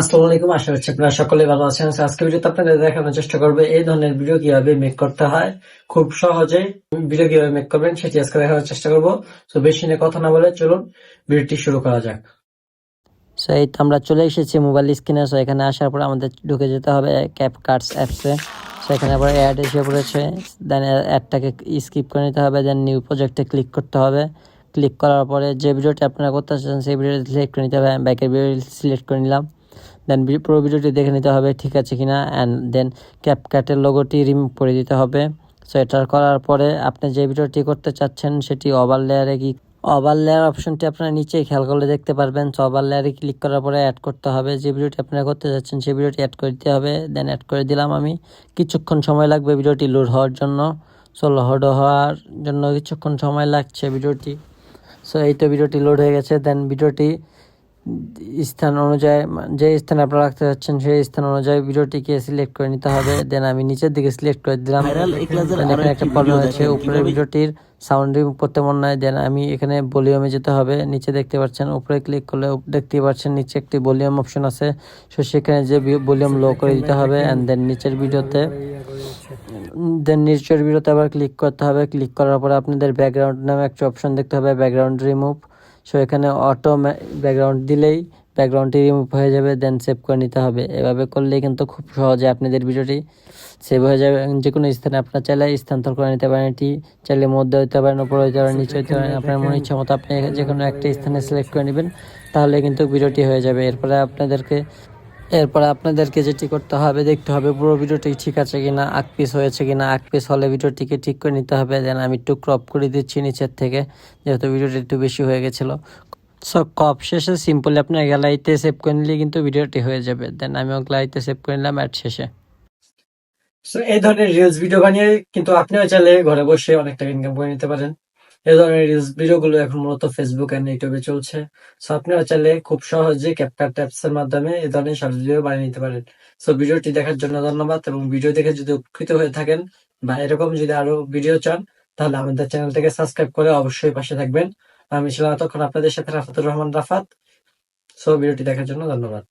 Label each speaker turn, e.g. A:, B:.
A: আসসালামু আলাইকুম, আশা করছি আপনারা সকলে ভালো আছেন। আজকে ভিডিওতে আপনাদের দেখানোর চেষ্টা করবে, এই ধরনের ভিডিও কীভাবে মেক করতে হয়। খুব সহজে ভিডিও কীভাবে মেক করবেন, সেটি আজকে দেখানোর চেষ্টা করব। তো বেশি নিয়ে কথা না বলে চলুন ভিডিওটি শুরু করা যাক।
B: সো এই তো আমরা চলে এসেছি মোবাইল স্ক্রিনে সো এখানে আসার পর আমাদের ঢুকে যেতে হবে ক্যাপ কার্ডস অ্যাপসে সো এখানে আবার অ্যাড এসে পড়েছে। দেন অ্যাডটাকে স্কিপ করে নিতে হবে। দেন নিউ প্রজেক্টে ক্লিক করতে হবে। ক্লিক করার পরে যে ভিডিওটি আপনারা করতে চাচ্ছেন, সেই ভিডিওটি সিলেক্ট করে নিতে হবে। ব্যাকের ভিডিও সিলেক্ট করে নিলাম। দেন পুরো ভিডিওটি দেখে নিতে হবে ঠিক আছে কিনা অ্যান্ড দেন ক্যাপকাটের লোগোটি রিমুভ করে দিতে হবে। সো এটা করার পরে আপনি যে ভিডিওটি করতে চাচ্ছেন, সেটি ওভার লেয়ারে কি ওভার লেয়ার অপশনটি আপনারা নিচেই খেয়াল করলে দেখতে পারবেন। সো ওভার লেয়ারে ক্লিক করার পরে অ্যাড করতে হবে। যে ভিডিওটি আপনারা করতে চাচ্ছেন, সেই ভিডিওটি অ্যাড করে দিতে হবে। দেন অ্যাড করে দিলাম আমি। কিছুক্ষণ সময় লাগবে ভিডিওটি লোড হওয়ার জন্য। সো লোড হওয়ার জন্য কিছুক্ষণ সময় লাগছে ভিডিওটি। সো এই তো ভিডিওটি লোড হয়ে গেছে। দেন ভিডিওটি স্থান অনুযায়ী যে স্থানে আপনারা রাখতে যাচ্ছেন সেই স্থান অনুযায়ী ভিডিওটিকে সিলেক্ট করে নিতে হবে। দেন আমি নিচের দিকে সিলেক্ট করে দিলাম। এখানে
C: একটা
B: প্রবলেম আছে
C: দেখেন
B: উপরে
C: কিভাবে-
B: ভিডিওটির সাউন্ড রিমুভ করতে মন নয় দেন আমি এখানে ভলিউমে যেতে হবে। নিচে দেখতে পাচ্ছেন উপরে ক্লিক করলে দেখতে পাচ্ছেন নিচে একটি ভলিউম অপশন আছে। সো সেখানে যে ভলিউম লো করে দিতে হবে। অ্যান্ড দেন নিচের ভিডিওতে দেন নিচের ভিডিওতে আবার ক্লিক করতে হবে। ক্লিক করার পরে আপনাদের ব্যাকগ্রাউন্ড নামে একটা অপশন দেখতে হবে। ব্যাকগ্রাউন্ড রিমুভ সো এখানে অটো ব্যাকগ্রাউন্ড দিলেই ব্যাকগ্রাউন্ডটি রিমুভ হয়ে যাবে দেন সেভ করে নিতে হবে। এভাবে করলেই কিন্তু খুব সহজে আপনাদের ভিডিওটি সেভ হয়ে যাবে। যে কোনো স্থানে আপনার চাইলে স্থানান্তর করে নিতে পারেন। এটি চাইলে মধ্যে হইতে পারেন উপরে হইতে পারেন নিচে হইতে পারেন আপনার মনে ইচ্ছা মতো আপনি যে কোনো একটা স্থানে সিলেক্ট করে নেবেন, তাহলে কিন্তু ভিডিওটি হয়ে যাবে। এরপরে আপনাদেরকে এরপরে আপনাদেরকে যেটি করতে হবে দেখতে হবে পুরো ভিডিওটি ঠিক আছে কিনা আক পিস হয়েছে কিনা। আক পিস হলে ভিডিওটিকে ঠিক করে নিতে হবে দেন আমি একটু ক্রপ করে দিচ্ছি নিচের থেকে যেহেতু ভিডিওটি একটু বেশি হয়ে গেছিল। সো কপ শেষে সিম্পলি আপনার গ্যালারিতে সেভ করে নিলে কিন্তু ভিডিওটি হয়ে যাবে। দেন আমিও গ্যালারিতে সেভ করে নিলাম অ্যাড শেষে।
A: So, এই ধরনের রিলস ভিডিও বানিয়ে কিন্তু আপনিও চাইলে ঘরে বসে অনেক টাকা ইনকাম করে নিতে পারেন। এই ধরনের রিলস ভিডিও গুলো এখন মূলত ফেসবুক এন্ড ইউটিউবে চলছে। সো আপনারা চাইলে খুব সহজে ক্যাপকাট অ্যাপস এর মাধ্যমে এ ধরনের শর্ট ভিডিও বানিয়ে নিতে পারেন। সো ভিডিওটি দেখার জন্য ধন্যবাদ এবং ভিডিও দেখে যদি উপকৃত হয়ে থাকেন বা এরকম যদি আরও ভিডিও চান, তাহলে আমাদের চ্যানেলটাকে সাবস্ক্রাইব করে অবশ্যই পাশে থাকবেন। আমি ছিলাম তখন আপনাদের সাথে রাফাতুর রহমান রাফাত। সো ভিডিওটি দেখার জন্য ধন্যবাদ।